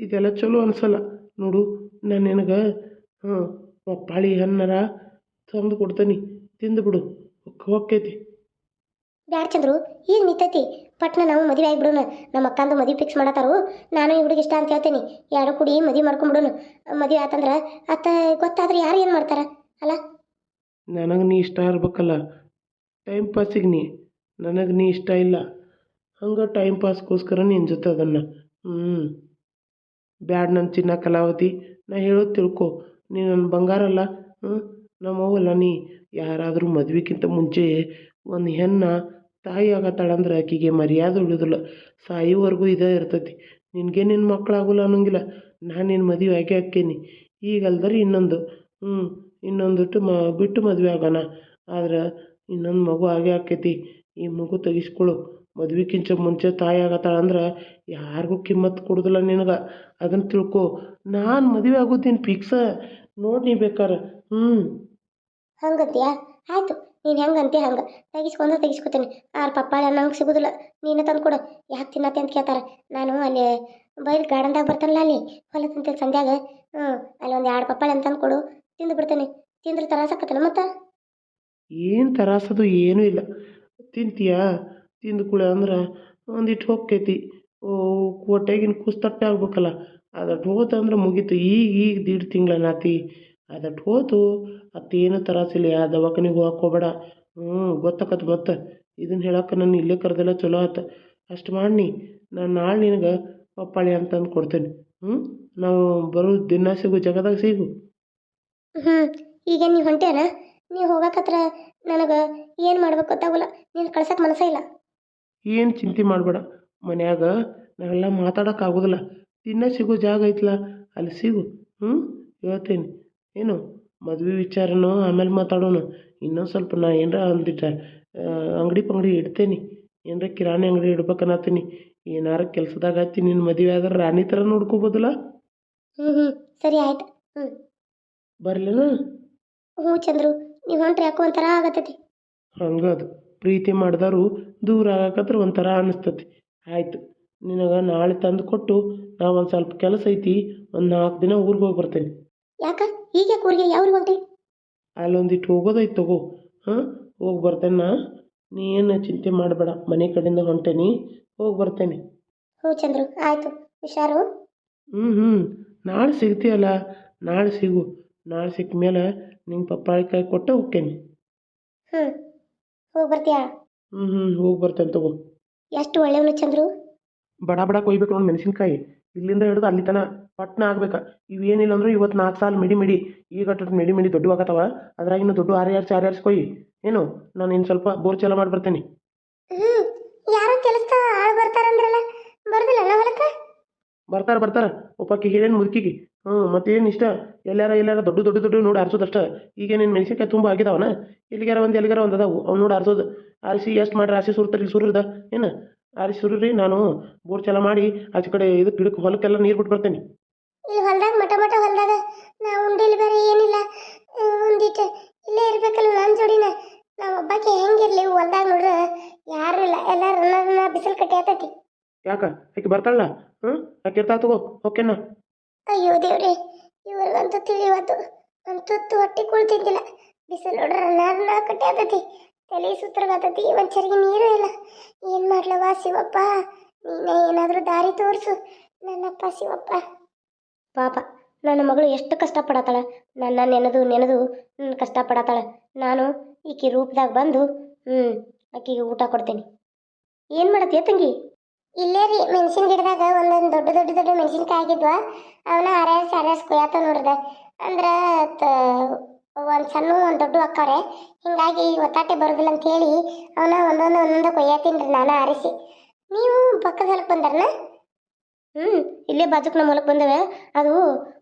B: ಇದೆಲ್ಲ ಚಲೋ ಅನ್ಸಲ್ಲ. ನೋಡು, ನಾನು ನಿನಗೆ ಹಾಂ ಪಪ್ಪಾಳಿ ಹಣ್ಣರ ತಂದು ಕೊಡ್ತೀನಿ. ತಿಂದು ಬಿಡು ಹೊಕ್ಕೈತಿ
A: ಬ್ಯಾಡ ಚಂದ್ರು ಈಗ ನಿಂತೈತಿ. ಪಟ್ನ ನಾವು ಮದುವೆ ಆಗಿಬಿಡೋಣ ನಮ್ಮ ಅಕ್ಕಂದು ಮದುವೆ ಫಿಕ್ಸ್ ಮಾಡತ್ತಾರು. ನಾನು ಈ ಹುಡುಗಿ ಇಷ್ಟ ಅಂತ ಹೇಳ್ತೀನಿ. ಎರಡು ಕುಡಿ ಮದುವೆ ಮಾಡ್ಕೊಂಬಿಡೋಣ ಮದುವೆ ಆತಂದ್ರೆ ಅತ್ತ ಗೊತ್ತಾದ್ರೆ ಯಾರು ಏನು ಮಾಡ್ತಾರ? ಅಲ್ಲ?
B: ನನಗೆ ನೀ ಇಷ್ಟ ಇರ್ಬೇಕಲ್ಲ. ಟೈಮ್ ಪಾಸಿಗೆ ನೀ. ನನಗೆ ನೀ ಇಷ್ಟ ಇಲ್ಲ. ಹಂಗೆ ಟೈಮ್ ಪಾಸ್ಗೋಸ್ಕರ ನಿನ್ನ ಜೊತೆ ಅದನ್ನು. ಹ್ಞೂ ಬ್ಯಾಡ್ ನನ್ನ ಚಿನ್ನ ಕಲಾವತಿ. ನಾ ಹೇಳೋದು ತಿಳ್ಕೊ. ನೀ ನನ್ನ ಬಂಗಾರಲ್ಲ ಹ್ಞೂ ನಮ್ಮ ಅವಲ್ಲ ನೀ. ಯಾರಾದರೂ ಮದುವೆಗಿಂತ ಮುಂಚೆ ಒಂದು ಹೆಣ್ಣು ತಾಯಿ ಆಗತ್ತಾಳಂದ್ರೆ ಆಕಿಗೆ ಮರ್ಯಾದೆ ಉಳಿಯೋದಿಲ್ಲ ಸಾಯೋವರೆಗೂ ಇದೇ ಇರ್ತೈತಿ. ನಿನಗೆ ನಿನ್ನ ಮಕ್ಕಳಾಗೋಲ್ಲ ಅನ್ನೋಂಗಿಲ್ಲ. ನಾನು ನಿನ್ನ ಮದುವೆ ಆಗೇ ಆಕ್ಕೇನಿ ಈಗ ಅಲ್ದರೆ ಇನ್ನೊಂದು. ಹ್ಞೂ ಇನ್ನೊಂದಿಟ್ಟು ಮ, ಬಿಟ್ಟು ಮದುವೆ ಆಗೋಣ. ಆದ್ರೆ ಇನ್ನೊಂದು ಮಗು ಆಗೇ ಆಕ್ಕೈತಿ ಈ ಮಗು ತೆಗಿಸ್ಕೊಳ್ಳು ಮದ್ವೆಕ್ಕಿಂತ ಮುಂಚೆ ತಾಯಿ ಆಗತ್ತಾಳಂದ್ರೆ ಯಾರಿಗೂ ಕಿಮ್ಮತ್ತು ಕೊಡೋದಿಲ್ಲ ನಿನಗೆ. ಅದನ್ನು ತಿಳ್ಕೊ. ನಾನು ಮದುವೆ ಆಗೋದೇನು ಫಿಕ್ಸ ನೋಡಿ ನೀ ಬೇಕಾರೆ. ಹ್ಞೂ
C: ಹಂಗತ್ಯಾ ಆಯಿತು. ನೀನು ಹೆಂಗೆ ಅಂತೀಯ ಹಂಗೆ? ತೆಗಿಸ್ಕೊಂಡ್ರೆ ತೆಗಿಸ್ಕೊತೀನಿ. ಆರು ಪಪ್ಪಾಳೆ ನಂಗೆ ಸಿಗೋದಿಲ್ಲ. ನೀನೇ ತಂದು ಕೊಡು. ಯಾಕೆ ತಿನ್ನತ್ತೆ ಅಂತ ಕೇಳ್ತಾರೆ. ನಾನು ಅಲ್ಲಿ ಬೈಲ್ ಗಾರ್ಡನ್ದಾಗ ಬರ್ತಾನಲ್ಲ ಅಲ್ಲಿ? ಹೊಲ ತಿಂತೀನಿ ಸಂಧ್ಯಾಗ ಹ್ಞೂ ಅಲ್ಲಿ ಒಂದು ಎರಡು ಪಪ್ಪಾಳೆ ಅಂತ ತಂದು ಕೊಡು. ತಿಂದು ಬಿಡ್ತೇನೆ. ತಿಂದ್ರೆ ತರಾಸಕ್ಕತ್ತಲ್ಲ ಮತ್ತೆ?
B: ಏನು ತರಾಸದು ಏನೂ ಇಲ್ಲ. ತಿಂತೀಯಾ? ತಿಂದು ಕುಳೆ ಅಂದ್ರೆ ಒಂದಿಟ್ಟು ಹೋಗ್ತೈತಿ ಓ ಹೊಟ್ಟೆಗಿನ ಕುಸ್ತಟ್ಟೆ ತಟ್ಟೆ ಆಗ್ಬೇಕಲ್ಲ. ಅದು ಹೋತಂದ್ರೆ ಮುಗೀತು. ಈಗ ಈಗ ದೀಡ್ ತಿಂಗಳನ್ನಾತಿ ಅದಟ್ಟು ಹೋತು ಅತ್ತೇನು ತರಾಸಿಲ್ಲ ಯಾವ ದವಾಖಾನಿಗೆ ಹೋಗಕ್ಕೆ ಹೋಗ್ಬೇಡ ಹ್ಞೂ ಗೊತ್ತಾಕತ್ ಗೊತ್ತ. ಇದನ್ನು ಹೇಳಕ್ಕೆ ನಾನು ಇಲ್ಲೇ ಕರೆದೆಲ್ಲ ಚಲೋ ಆತು. ಅಷ್ಟು ಮಾಡಿ ನಾನು ನಾಳೆ ನಿನಗೆ ಪಪ್ಪಾಳಿ ಅಂತಂದು ಕೊಡ್ತೀನಿ. ಹ್ಞೂ ನಾವು ಬರೋ ದಿನ ಸಿಗು ಜಗದಾಗ ಸಿಗು.
C: ಹ್ಞೂ ಈಗ ನೀವು ಹೊಂಟೇನ ನೀ ಹೋಗಕತ್ರ ನನಗೆ ಏನು ಮಾಡ್ಬೇಕು ಗೊತ್ತಾಗಲ್ಲ. ನೀನು ಕಳ್ಸಕ್ಕೆ ಮನಸ್ಸೇ ಇಲ್ಲ.
B: ಏನು ಚಿಂತೆ ಮಾಡಬೇಡ. ಮನ್ಯಾಗ ನಾವೆಲ್ಲ ಮಾತಾಡೋಕ್ಕಾಗೋದಿಲ್ಲ ದಿನ ಸಿಗೋ ಜಾಗ ಐತಲ್ಲ ಅಲ್ಲಿ ಸಿಗು. ಹ್ಞೂ ಹೇಳ್ತೀನಿ. ಏನು ಮದುವೆ ವಿಚಾರನೂ ಆಮೇಲೆ ಮಾತಾಡೋಣ ಇನ್ನೊಂದು ಸ್ವಲ್ಪ ನಾ ಏನರ ಒಂದಿಟ್ಟ ಅಂಗಡಿ ಪಂಗಡಿ ಇಡ್ತೇನೆ ಏನರ ಕಿರಾಣಿ ಅಂಗಡಿ ಇಡ್ಬೇಕನ್ನತ್ತೀನಿ ಏನಾರ ಕೆಲ್ಸದಾಗ ಆಯ್ತು ನಿನ್ನ ಮದುವೆ ಆದ್ರೆ ರಾಣಿ ಥರ ನೋಡ್ಕೋಬೋದಲ್ಲ?
C: ಹ್ಞೂ ಹ್ಞೂ ಸರಿ ಆಯ್ತು ಹ್ಞೂ
B: ಬರಲೇನ?
C: ಹ್ಞೂ ಚಂದ್ರು ನೀವು ಹೊಂಟ್ರೆ ಯಾಕೋ ಒಂಥರ ಆಗತ್ತೈತಿ.
B: ಹಂಗದು ಪ್ರೀತಿ ಮಾಡಿದವರು ದೂರ ಆಗಕತ್ರ ಒಂಥರ ಅನ್ನಿಸ್ತತಿ ಆಯಿತು ನಿನಗೆ ನಾಳೆ ತಂದು ಕೊಟ್ಟು ನಾ ಒಂದು ಸ್ವಲ್ಪ ಕೆಲಸ ಐತಿ ಒಂದು ನಾಲ್ಕು ದಿನ ಊರಿಗೆ ಹೋಗಿ ಬರ್ತೇನೆ.
C: ಯಾಕ? ಈಗ ಕೂರಿಗೆ ಯಾವ್ರಿಗೆ ಹೊಂಟಿ
B: ಅಲ್ಲೊಂದಿಟ್ಟು ಹೋಗೋದೈತೆ ತಗೋ. ಹಾಂ? ಹೋಗಿ ಬರ್ತೇನೆ ನಾ. ನೀ ಏನು ಚಿಂತೆ ಮಾಡಬೇಡ. ಮನೆ ಕಡೆಯಿಂದ ಹೊಂಟೇನಿ. ಹೋಗಿ ಬರ್ತೇನೆ.
C: ಹ್ಞೂ ಚಂದ್ರು ಆಯಿತು. ಹುಷಾರು?
B: ಹ್ಞೂ ಹ್ಞೂ ನಾಳೆ ಸಿಗ್ತೀಯಲ್ಲ? ನಾಳೆ ಸಿಗು. ನಾಳೆ ಸಿಕ್ಕ ಮೇಲೆ ನಿಂಗೆ ಪಪ್ಪಾಯಿ ಕಾಯಿ ಕೊಟ್ಟು ಹೋಗ್ತೇನೆ.
C: ಹ್ಞೂ ಹೋಗಿ ಬರ್ತೀಯಾ?
B: ಹ್ಞೂ ಹ್ಞೂ ಹೋಗಿ ಬರ್ತೇನೆ ತಗೋ.
C: ಎಷ್ಟು ಒಳ್ಳೆಯವನು ಚಂದ್ರು?
B: ಬಡ ಬಡ ಕೊಯ್ಬೇಕು ನೋಡಿ ಮೆಣಸಿನ್ಕಾಯಿ. ಇಲ್ಲಿಂದ ಹಿಡಿದು ಅಲ್ಲಿ ತನ ಪಟ್ನ ಆಗ್ಬೇಕು. ಇವೇನಿಲ್ಲ ಅಂದ್ರೆ ಇವತ್ತು ನಾಲ್ಕು ಸಾಲ ಮಿಡಿ ಮಿಡಿ ಈಗ ಮಿಡಿ ಮಿಡಿ ದೊಡ್ಡ ಆಗತ್ತವ. ಅದ್ರಾಗ ಇನ್ನು ದೊಡ್ಡ ಆರು ಆರ್ಸಿ ಆರ್ ಆರ್ಸಿ ಕೊಯ್. ಏನು? ನಾನು ಇನ್ನು ಸ್ವಲ್ಪ ಬೋರ್ ಚಲ ಮಾಡಿ ಬರ್ತೇನೆ.
C: ಯಾರೋ ಆಳು ಬರ್ತಾರಂದ್ರಲ್ಲ ಬರ್ದಿಲ್ಲ ಹೊಲಕ್ಕೆ?
B: ಬರ್ತಾರೆ ಬರ್ತಾರೆ. ಒಬ್ಬಾಕಿ ಹೇಳೇನು ಮುದುಕಿಗೆ. ಹ್ಞೂ ಮತ್ತೇನು ಇಷ್ಟ? ಎಲ್ಲಾರ ಎಲ್ಲಾರ ದೊಡ್ಡ ದೊಡ್ಡ ದೊಡ್ಡ ನೋಡಿ ಆರಿಸೋದಷ್ಟ ಈಗ ನಿನ್ನ ಮೆಣಸಿನ್ಕಾಯಿ ತುಂಬ ಆಗಿದಾವನ? ಎಲ್ಲಿಗಾರ ಒಂದು ಎಲ್ಲಿಗಾರ ಒಂದು ಅದಾವು. ಅವ್ನು ನೋಡಿ ಆರಿಸೋದು. ಆರಿಸಿ ಎಷ್ಟು ಮಾಡ್ರಿ ಆರಿಸಿ ಸುರ್ತಾರೆ ಸುರಿದ ಏನು? ಆರಿಸಿ ಸುರಿರಿ ನಾನು ಬೋರ್ ಚಲ ಮಾಡಿ ಆಚೆ ಕಡೆ ಇದು ಗಿಡಕ್ಕೆ ಹೊಲಕ್ಕೆಲ್ಲ ನೀರು ಬಿಟ್ಟು ಬರ್ತೇನೆ.
C: ಇಲ್ಲಿ ಹೊಲ್ದಾಗ ಮಟ ಮಟ ಹೊಲ್ದಾಗ ನಾ ಉಂಡಿಲ್ ಬೇರೆ ಏನಿಲ್ಲ. ಒಂದಿಟ್ಟು ಇಲ್ಲೇ ಇರ್ಬೇಕಲ್ಲ ನನ್ನ ಜೋಡಿನ? ನಾವು ಒಬ್ಬಾಕಿ ಹೆಂಗಿರ್ಲಿ ಹೊಲ್ದಾಗ ನೋಡ್ರ? ಯಾರು ಇಲ್ಲ ಎಲ್ಲರೂ ನನ್ನ ಬಿಸಿಲು ಕಟ್ಟಿ ಆತೈತಿ.
B: ಯಾಕ? ಆಕೆ ಬರ್ತಾಳ ಹ್ಞೂ ಆಕೆ ಇರ್ತಾ ತಗೋ ಓಕೆನಾ
C: ಅಯ್ಯೋ ದೇವ್ರಿ ಇವ್ರಿಗಂತೂ ತಿಳಿವತ್ತು. ಒಂದು ತುತ್ತು ಹೊಟ್ಟೆ ಕುಳ್ತಿದ್ದಿಲ್ಲ ಬಿಸಿಲು ನೋಡ್ರೆ ನನ್ನ ಕಟ್ಟಿ ಆತೈತಿ. ತಲೆ ಸುತ್ತರಗತತಿ ಒಂದು ಚರಿಗೆ ನೀರು ಇಲ್ಲ. ಏನು ಮಾಡ್ಲವ ಶಿವಪ್ಪ? ನೀನೇ ಏನಾದರೂ ದಾರಿ ತೋರಿಸು. ನನ್ನಪ್ಪ ಶಿವಪ್ಪ. ಪಾಪ, ನನ್ನ ಮಗಳು ಎಷ್ಟು ಕಷ್ಟಪಡತ್ತಾಳೆ. ನನ್ನ ನೆನೆದು ನೆನೆದು ಕಷ್ಟಪಡತ್ತಾಳ. ನಾನು ಈಕಿ ರೂಪದಾಗ ಬಂದು ಹ್ಞೂ ಆಕಿಗೆ ಊಟ ಕೊಡ್ತೀನಿ. ಏನು ಮಾಡತ್ತೀಯ ತಂಗಿ? ಇಲ್ಲೇ ರೀ, ಮೆಣಸಿನ ಗಿಡದಾಗ ಒಂದೊಂದು ದೊಡ್ಡ ದೊಡ್ಡ ದೊಡ್ಡ ಮೆಣಸಿನ್ಕಾಯಿ ಆಗಿದ್ವ. ಅವನ್ನ ಅರ್ಯಾಸ್ ಅರ್ಯಾಸ್ ಕೊಯ್ಯಾತ ನೋಡ್ದೆ ಅಂದ್ರೆ ಒಂದು ಸಣ್ಣ, ಒಂದು ದೊಡ್ಡ ಅಕ್ಕವ್ರೆ. ಹಿಂಗಾಗಿ ಒತ್ತಾಟೆ ಬರೋದಿಲ್ಲ ಅಂತ ಹೇಳಿ ಅವನ್ನ ಒಂದೊಂದು ಒಂದೊಂದು ಕೊಯ್ಯಾತೀನಿ ರೀ, ನಾನು ಆರಿಸಿ. ನೀವು ಪಕ್ಕದ ಹೊಲಕ್ಕೆ ಬಂದಾರನ? ಹ್ಞೂ ಇಲ್ಲೇ ಬಾಜುಕ್ ನಮ್ಮ ಹೊಲಕ್ಕೆ ಬಂದವೆ. ಅದು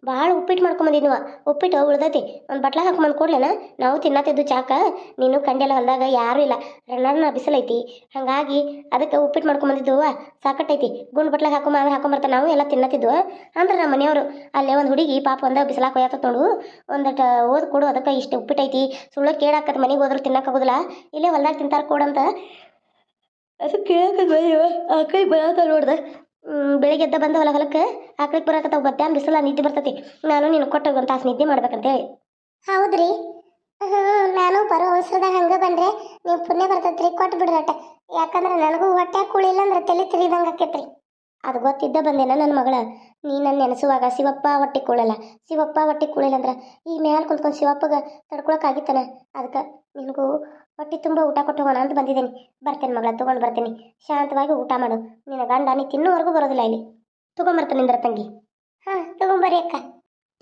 C: ಭಾಳ ಉಪ್ಪಿಟ್ಟು ಮಾಡ್ಕೊಂಬಂದಿದ್ವ ಉಪ್ಪಿಟ್ಟು ಉಳ್ದೈತಿ. ಒಂದು ಬಟ್ಲ ಹಾಕೊಂಬಂದು ಕೊಡ್ಲೇನ? ನಾವು ತಿನ್ನತ್ತಿದ್ದು ಚಾಕ. ನೀನು ಕಂಡೆಲ್ಲ ಹೊಲ್ದಾಗ ಯಾರು ಇಲ್ಲ. ರಣ್ಣ ಬಿಸಿಲೈತಿ. ಹಾಗಾಗಿ ಅದಕ್ಕೆ ಉಪ್ಪಿಟ್ಟು ಮಾಡ್ಕೊಂಬಂದಿದ್ವು ಸಾಕಟ್ಟೈತಿ. ಗುಂಡು ಬಟ್ಲಾಗ ಹಾಕೊಂಬ ಅಂದ್ರೆ ಹಾಕೊಂಬರ್ತಾರೆ. ನಾವು ಎಲ್ಲ ತಿನ್ನತ್ತಿದ್ವು ಅಂದ್ರೆ ನಮ್ಮ ಮನೆಯವರು ಅಲ್ಲೇ ಒಂದು ಹುಡುಗಿ ಪಾಪ ಒಂದ ಬಿಸಿಲಾಕ ಹೋಯತ್ತ ನೋಡು. ಒಂದಟ ಓದ್ ಕೊಡು. ಅದಕ್ಕೆ ಇಷ್ಟು ಉಪ್ಪಿಟ್ಟೈತಿ. ಸುಳ್ಳ ಕೇಳಾಕತ್ ಮನೆಗೆ ಹೋದ್ರೆ ತಿನ್ನಕ್ಕಾಗೋದಿಲ್ಲ ಇಲ್ಲೇ ಹೊಲ್ದಾಗ ತಿಂತಾರ ಕೊಡಂತ. ಅದು ಕೇಳಕ್ಕ ಆ ಕೈ ಬರತ್ತ ನೋಡ್ದೆ. ಬೆಳಿಗ್ಗೆ ಎದ್ದ ಬಂದು ಹೊಲ ಹೊಲಕ್ಕೆ ಆಕಳಿಗೆ ಬರಕತ್ತಾವ ಮಧ್ಯಾಹ್ನ ಬಿಸಿಲ ನಿದ್ದೆ ಬರ್ತೈತಿ. ನಾನು ನೀನು ಕೊಟ್ಟ ಒಂದು ತಾಸು ನಿದ್ದೆ ಹೌದ್ರಿ? ನಾನು ಬರೋ ಅವಸರದಾಗ ಹಂಗೆ ಬಂದ್ರೆ ನೀವು ಪುಣ್ಯ ಬರ್ತೈತ್ರಿ ಕೊಟ್ಟು ಬಿಡ್ರಟ ಯಾಕಂದ್ರೆ ನನಗೂ ಹೊಟ್ಟೆ ಕೂಳಿಲ್ಲ ಅಂದ್ರೆ ತಲೆ ತಿರಿದಂಗೆ ಆಕೈತ್ರಿ. ಅದು ಗೊತ್ತಿದ್ದ ಬಂದೇನ ನನ್ನ ಮಗಳ, ನೀ ನನ್ನ ನೆನೆಸುವಾಗ ಶಿವಪ್ಪ ಹೊಟ್ಟೆ ಕೂಳಲ್ಲ. ಶಿವಪ್ಪ ಹೊಟ್ಟೆ ಕೂಳಿಲ್ಲ ಅಂದ್ರೆ ಈ ಮ್ಯಾಲ ಕುಂತ್ಕೊಂಡು ಶಿವಪ್ಪಗೆ ತಡ್ಕೊಳಕ್ಕಾಗಿತ್ತಾನ ಅದಕ್ಕೆ ನಿನಗೂ ಹೊಟ್ಟೆ ತುಂಬ ಊಟ ಕೊಟ್ಟು ಹೋಗೋಣ ಅಂತ ಬಂದಿದ್ದೀನಿ. ಬರ್ತೇನೆ ಮಗಳ, ತೊಗೊಂಡು ಬರ್ತೀನಿ. ಶಾಂತವಾಗಿ ಊಟ ಮಾಡು. ನಿನ್ನ ಗಂಡ ನೀ ತಿನ್ನೋವರೆಗೂ ಬರೋದಿಲ್ಲ ಇಲ್ಲಿ. ತೊಗೊಂಬರ್ತಾನೆ ನಿಂದ್ರ ತಂಗಿ. ಹಾಂ, ತೊಗೊಂಬರ್ರಿ ಅಕ್ಕ.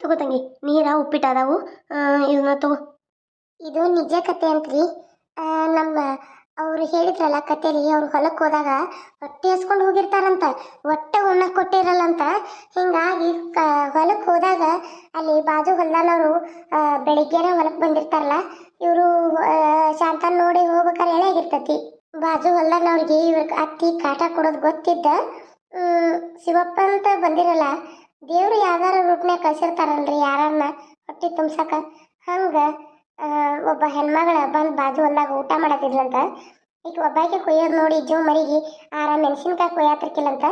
C: ತಗೋ ತಂಗಿ, ನೀರ, ಉಪ್ಪಿಟ್ಟು ಅದಾವು. ಇದನ್ನ ತಗೋ.
A: ಇದು ನಿಜ ಕತೆ ಅಂತ್ರಿ. ನಮ್ಮ ಅವ್ರು ಹೇಳಿದ್ರಲ್ಲ ಕತೆಲಿ, ಅವ್ರು ಹೊಲಕ್ಕೆ ಹೋದಾಗ ಹೊಟ್ಟೆ ಹಸ್ಕೊಂಡು ಹೋಗಿರ್ತಾರಂತ. ಹೊಟ್ಟೆ ಉಣ್ಣಕ್ಕೆ ಕೊಟ್ಟಿರಲ್ಲಂತ. ಹಿಂಗಾಗಿ ಕ ಹೊಲಕ್ಕೆ ಹೋದಾಗ ಅಲ್ಲಿ ಬಾಜು ಹೊಲ್ದಾನವರು ಬೆಳಿಗ್ಗೆನೇ ಹೊಲಕ್ಕೆ ಬಂದಿರ್ತಾರಲ್ಲ ಇವರು ಶಾಂತನ್ ನೋಡಿ ಹೋಗ್ಬೇಕಾರೆ ಎಳೆಯಾಗಿರ್ತತಿ ಬಾಜು ಹೊಲ್ದಾನವ್ರಿಗೆ ಇವ್ರ ಅತ್ತಿ ಕಾಟ ಕೊಡೋದು ಗೊತ್ತಿದ್ದ. ಶಿವಪ್ಪ ಅಂತ ಬಂದಿರಲ್ಲ, ದೇವ್ರು ಯಾವ್ದಾರ ರೂಪನ್ಯಾಗ ಕಳ್ಸಿರ್ತಾರಲ್ರಿ ಯಾರನ್ನ ಹೊಟ್ಟೆ ತುಂಬಸಕ? ಹಂಗ ಒಬ್ಬ ಹೆಣ್ಮಗಳ ಬಂದು ಬಾಜು ಹೊಲ್ದಾಗ ಊಟ ಮಾಡತ್ತಿದ್ಲಂತ. ಈಗ ಒಬ್ಬಾಕೆ ಕೊಯ್ಯೋದು ನೋಡಿ ಜೋ ಮರಿಗೆ, ಆರ ಮೆಣಸಿನ್ಕಾಯಿ ಕೊಯ್ಯಾತಿರ್ಕಿಲ್ಲಂತ,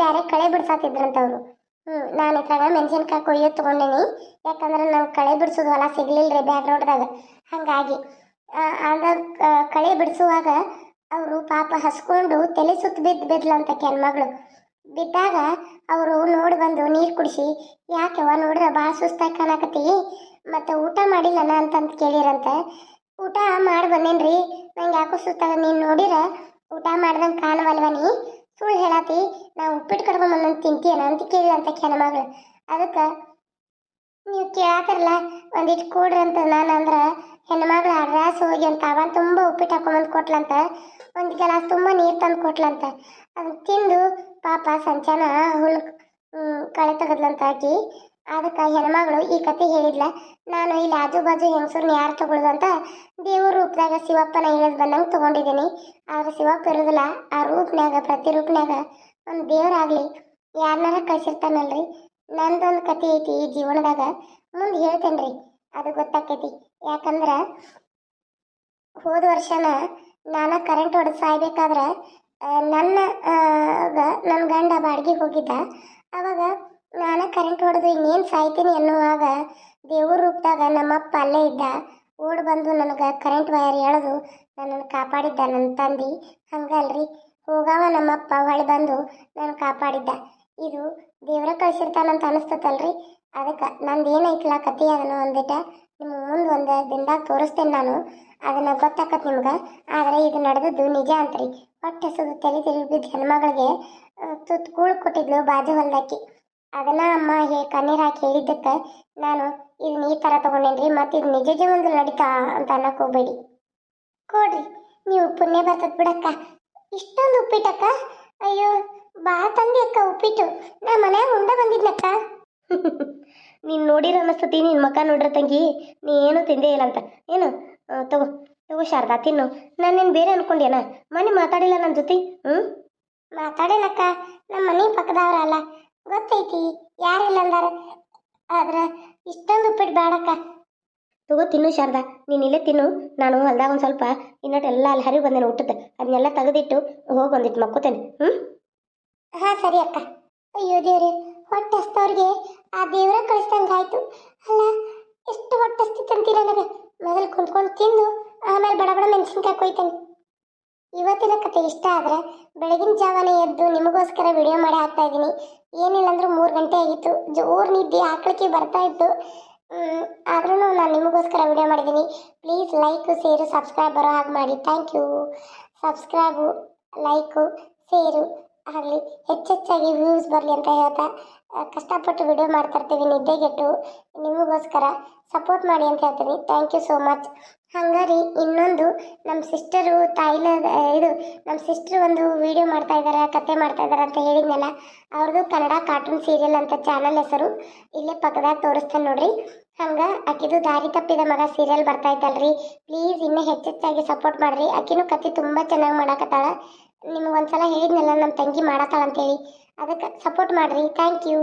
A: ಬ್ಯಾರೆ ಕಳೆ ಬಿಡ್ಸಾತಿದ್ರಂತ ಅವರು ಹ್ಞೂ ನಾನು ಕಣ ಮೆಣಸಿನ್ಕಾಯಿ ಕೊಯ್ಯೋದು ತೊಗೊಂಡೇನಿ. ಯಾಕಂದ್ರೆ ನಾವು ಕಳೆ ಬಿಡಿಸೋದು ಹೊಲ ಸಿಗ್ಲಿಲ್ಲ ರೀ ಬ್ಯಾಕ್ ರೋಡ್ದಾಗ ಹಾಗಾಗಿ ಆಗ ಕಳೆ ಬಿಡಿಸುವಾಗ ಅವರು ಪಾಪ ಹಸ್ಕೊಂಡು ತಲೆ ಸುತ್ತ ಬಿದ್ದು ಬಿದ್ಲಂತ ಮಗಳು ಬಿದ್ದಾಗ ಅವರು ನೋಡಿ ಬಂದು ನೀರು ಕುಡಿಸಿ ಯಾಕೆವ ನೋಡ್ರೆ ಭಾಳ ಸುಸ್ತಾಗಿ ಕಾಣಕತ್ತಿ, ಮತ್ತು ಊಟ ಮಾಡಿಲ್ಲನ ಅಂತಂತ ಕೇಳಿರಂತ. ಊಟ ಮಾಡಿ ಬಂದೇನ್ರಿ, ನಂಗೆ ಯಾಕೋ ಸುಸ್ತಾಗ, ನೀನು ನೋಡಿರ, ಊಟ ಮಾಡ್ದಂಗೆ ಕಾಣವಲ್ವ ನೀ? ಸುಳ್ಳು ಹೇಳಾತಿ, ನಾ ಉಪ್ಪಿಟ್ಟು ಕಡ್ಕೊಂಡ್ ಬಂದಂತ ತಿಂತೀಯನ ಅಂತ ಕೇಳಿಲ್ಲ ಅಂತ ಕೆನ ಹೆಣ್ಮಗಳು ಅದಕ್ಕೆ ನೀವು ಕೇಳಾತಿರಲ್ಲ ಒಂದಿಟ್ಟು ಕೊಡ್ರಿ ಅಂತ ನಾನು ಅಂದ್ರೆ ಹೆಣ್ಮಗಳು ಅಡ್ರಾಸ್ ಹೋಗಿ ಅಂತ ಅವನ್ ತುಂಬ ಉಪ್ಪಿಟ್ಟು ಹಾಕೊಂಬಂದು ಕೊಟ್ಲಂತ, ಒಂದು ಗ್ಲಾಸ್ ತುಂಬ ನೀರು ತಂದು ಕೊಟ್ಲಂತ ಅದನ್ನ ತಿಂದು ಪಾಪ ಸಂಚಾನ ಹುಲ್ ಕಳೆ ತೆಗದ್ಲಂತ ಆಕಿ ಅದಕ್ಕೆ ಹೆಣ್ಮಗಳು ಈ ಕತೆ ಹೇಳಿದ್ಲ, ನಾನು ಇಲ್ಲಿ ಆಜು ಬಾಜು ಹೆಂಗಸರ್ನ ಯಾರು ತಗೊಳ್ಳೋದು ಅಂತ ದೇವ್ರ ರೂಪದಾಗ ಶಿವಪ್ಪನ ಇಳಿದು ಬಂದಂಗೆ ತಗೊಂಡಿದ್ದೀನಿ. ಆದ್ರೆ ಶಿವಪ್ಪ ಇರೋದಿಲ್ಲ, ಆ ರೂಪನ್ಯಾಗ, ಪ್ರತಿ ರೂಪನ್ಯಾಗ ಒಂದು ದೇವರಾಗ್ಲಿ ಯಾರನ್ನಾರ ಕಳ್ಸಿರ್ತಾನಲ್ರಿ. ನಂದೊಂದು ಕತೆ ಐತಿ ಈ ಜೀವನದಾಗ. ಮುಂದೆ ಹೇಳ್ತೇನೆ ರೀ ಅದು ಗೊತ್ತಾಕೈತಿ. ಯಾಕಂದ್ರೆ ಹೋದ ವರ್ಷನ ನಾನು ಕರೆಂಟ್ ಹೊಡೆದು ಸಾಯ್ಬೇಕಾದ್ರೆ ನನ್ನ ನನ್ನ ಗಂಡ ಬಾಡಿಗೆ ಹೋಗಿದ್ದ. ಅವಾಗ ನಾನು ಕರೆಂಟ್ ಹೊಡೆದು ಇನ್ನೇನು ಸಾಯ್ತೀನಿ ಅನ್ನುವಾಗ ದೇವ್ರ ರೂಪದಾಗ ನಮ್ಮಪ್ಪ ಅಲ್ಲೇ ಇದ್ದ. ಓಡಿ ಬಂದು ನನಗೆ ಕರೆಂಟ್ ವೈರ್ ಎಳೆದು ನನ್ನನ್ನು ಕಾಪಾಡಿದ್ದ ನನ್ನ ತಂದೆ. ಹಂಗಲ್ರಿ, ಹೋಗವ ನಮ್ಮಪ್ಪ ಹೊಳೆ ಬಂದು ನಾನು ಕಾಪಾಡಿದ್ದ. ಇದು ದೇವ್ರ ಕಳಿಸಿರ್ತಾನಂತ ಅನಿಸ್ತತಲ್ರಿ. ಅದಕ್ಕೆ ನಂದು ಏನೈತಲ್ಲ ಕತೆ ಅದನ್ನು ಒಂದಿಟ ನಿಮ್ಮ ಮುಂದೆ ಒಂದು ದಿನದಾಗ ತೋರಿಸ್ತೇನೆ ನಾನು. ಅದನ್ನು ಗೊತ್ತಾಕತ್ ನಿಮ್ಗೆ. ಆದರೆ ಇದು ನಡೆದದ್ದು ನಿಜ ಅಂತ್ರಿ. ಹೊಟ್ಟೆ ಹಸುದು ತಲೆ ತಿರುಗಿ ಬಿದ್ದ ಹೆಣ್ಮಗಳಿಗೆ ತುತ್ತು ಕೂಳು ಕೊಟ್ಟಿದ್ಲು ಬಾಜು ಹೊಲ್ದಾಕಿ ಅದನ್ನ ಅಮ್ಮ ಹೇ, ಕಣ್ಣೀರು ಹಾಕಿ ಹೇಳಿದ್ದಕ್ಕೆ ನಾನು ಇದನ್ನ ಈ ಥರ ತೊಗೊಂಡೇನ್ರಿ ಮತ್ತು ಇದು ನಿಜ ಜೀವನದಲ್ಲಿ ನಡೀತಾ ಅಂತ ಅನ್ನಕ್ಕೆ ಹೋಗ್ಬೇಡಿ. ಕೊಡ್ರಿ, ನೀವು ಪುಣ್ಯ ಬರ್ತದ ಬಿಡಕ್ಕ. ಇಷ್ಟೊಂದು ಉಪ್ಪಿಟ್ಟಕ್ಕ? ಅಯ್ಯೋ, ಬಾ ತಂದಿ ಅಕ್ಕ ಉಪ್ಪಿಟ್ಟು. ನಾ ಮನ್ಯಾಗ ಉಂಡ ಬಂದಿದ್ನಕ್ಕ. ನೀನು ನೋಡಿರ ಅನಿಸ್ತತಿ ನಿನ್ನ ಮಕ್ಕ ನೋಡ್ರ ತಂಗಿ, ನೀ ಏನು ತಿಂದೇ ಇಲ್ಲ ಅಂತ ಏನು ತಗೋ ತಗೋ ಶಾರದಾ, ತಿನ್ನು. ನಾನೇನು ಬೇರೆ ಅನ್ಕೊಂಡೇನ ಮನೆ ಮಾತಾಡಿಲ್ಲ ನನ್ನ ಜೊತೆ? ಹ್ಞೂ ಮಾತಾಡೇನಕ್ಕ ನಮ್ಮ ಮನೆ ಪಕ್ಕದವ್ರಲ್ಲ ಗೊತ್ತೈತಿ. ಯಾರಿಲ್ಲ ಅಂದಾರ? ಆದ್ರೆ ಇಷ್ಟೊಂದು ಉಪ್ಪಿಟ್ಟು ಬೇಡಕ್ಕ. ತಗೋ ತಿನ್ನು ಶಾರದಾ, ನೀನು ಇಲ್ಲೇ ತಿನ್ನು. ನಾನು ಹೊಲ್ದಾಗ ಒಂದು ಸ್ವಲ್ಪ ಇನ್ನೊಟ್ಟು ಎಲ್ಲ ಅಲ್ಲಿ ಹರಿವು ಬಂದೇನೆ ಊಟದ. ಅದನ್ನೆಲ್ಲ ತೆಗೆದಿಟ್ಟು ಹೋಗಿ ಬಂದಿಟ್ಟು ಮಕ್ಕೋತೇನೆ. ಹ್ಞೂ ಹಾಂ, ಸರಿ ಅಕ್ಕ. ಅಯ್ಯೋ ದೇವ್ರಿ ಹೊಟ್ಟೆ ಹಸ್ತವ್ರಿಗೆ ಆ ದೇವ್ರ ಕಳಿಸ್ದಂಗಾಯ್ತು ಅಲ್ಲ, ಎಷ್ಟು ಹೊಟ್ಟೆ ಹಸ್ತಿತ್ತಂತೀರ ನನಗೆ? ಮೊದಲು ಕುಂತ್ಕೊಂಡು ತಿಂದು ಆಮೇಲೆ ಬಡ ಬಡ ಮೆಣಸಿನ್ಕಾಯಿ ಕೊಯ್ತೇನೆ. ಇವತ್ತಿನ ಕತೆ ಇಷ್ಟ ಆದರೆ ಬೆಳಗಿನ ಜಾವನೇ ಎದ್ದು ನಿಮಗೋಸ್ಕರ ವಿಡಿಯೋ ಮಾಡಿ ಹಾಕ್ತಾ ಇದ್ದೀನಿ. ಏನಿಲ್ಲ ಅಂದ್ರೆ ಮೂರು ಗಂಟೆ ಆಗಿತ್ತು. ಜೋರು ನಿದ್ದೆ ಆಕಳಿಕೆ ಬರ್ತಾ ಇತ್ತು. ಆದ್ರೂ ನಾನು ನಿಮಗೋಸ್ಕರ ವಿಡಿಯೋ ಮಾಡಿದ್ದೀನಿ ಪ್ಲೀಸ್ ಲೈಕು ಸೇರು ಸಬ್ಸ್ಕ್ರೈಬ್ ಬರೋ ಹಾಗೆ ಮಾಡಿ. ಥ್ಯಾಂಕ್ ಯು ಸಬ್ಸ್ಕ್ರೈಬು ಲೈಕು ಸೇರು ಆಗಲಿ ಹೆಚ್ಚೆಚ್ಚಾಗಿ ವ್ಯೂಸ್ ಬರಲಿ ಅಂತ ಹೇಳ್ತಾ ಕಷ್ಟಪಟ್ಟು ವಿಡಿಯೋ ಮಾಡ್ತಾ ಇರ್ತೀವಿ ನಿದ್ದೆಗೆಟ್ಟು. ನಿಮಗೋಸ್ಕರ ಸಪೋರ್ಟ್ ಮಾಡಿ ಅಂತ ಹೇಳ್ತೀನಿ. ಥ್ಯಾಂಕ್ ಯು ಸೋ ಮಚ್ ಹಂಗಾರಿ ಇನ್ನೊಂದು ನಮ್ಮ ಸಿಸ್ಟರು ತಾಯಿನ ಇದು ನಮ್ಮ ಸಿಸ್ಟರ್ ಒಂದು ವಿಡಿಯೋ ಮಾಡ್ತಾ ಇದ್ದಾರೆ ಕತೆ ಮಾಡ್ತಾ ಇದ್ದಾರೆ ಅಂತ ಹೇಳಿದ್ನಲ್ಲ, ಅವ್ರದ್ದು ಕನ್ನಡ ಕಾರ್ಟೂನ್ ಸೀರಿಯಲ್ ಅಂತ ಚಾನಲ್ ಹೆಸರು. ಇಲ್ಲೇ ಪಕ್ಕದಾಗ ತೋರಿಸ್ತೇನೆ ನೋಡ್ರಿ. ಹಂಗೆ ಆಕಿದು ದಾರಿ ತಪ್ಪಿದ ಮಗ ಸೀರಿಯಲ್ ಬರ್ತಾ ಇದ್ದಲ್ರಿ ಪ್ಲೀಸ್ ಇನ್ನೂ ಹೆಚ್ಚೆಚ್ಚಾಗಿ ಸಪೋರ್ಟ್ ಮಾಡಿರಿ. ಆಕಿನೂ ಕತೆ ತುಂಬ ಚೆನ್ನಾಗಿ ಮಾಡಕತ್ತಾಳ. ನಿಮ್ಗೆ ಒಂದ್ಸಲ ಹೇಳಿದ್ನಲ್ಲ ನಮ್ಮ ತಂಗಿ ಮಾಡತ್ತಾಳಂತೇಳಿ. ಅದಕ್ಕೆ ಸಪೋರ್ಟ್ ಮಾಡಿರಿ. Thank you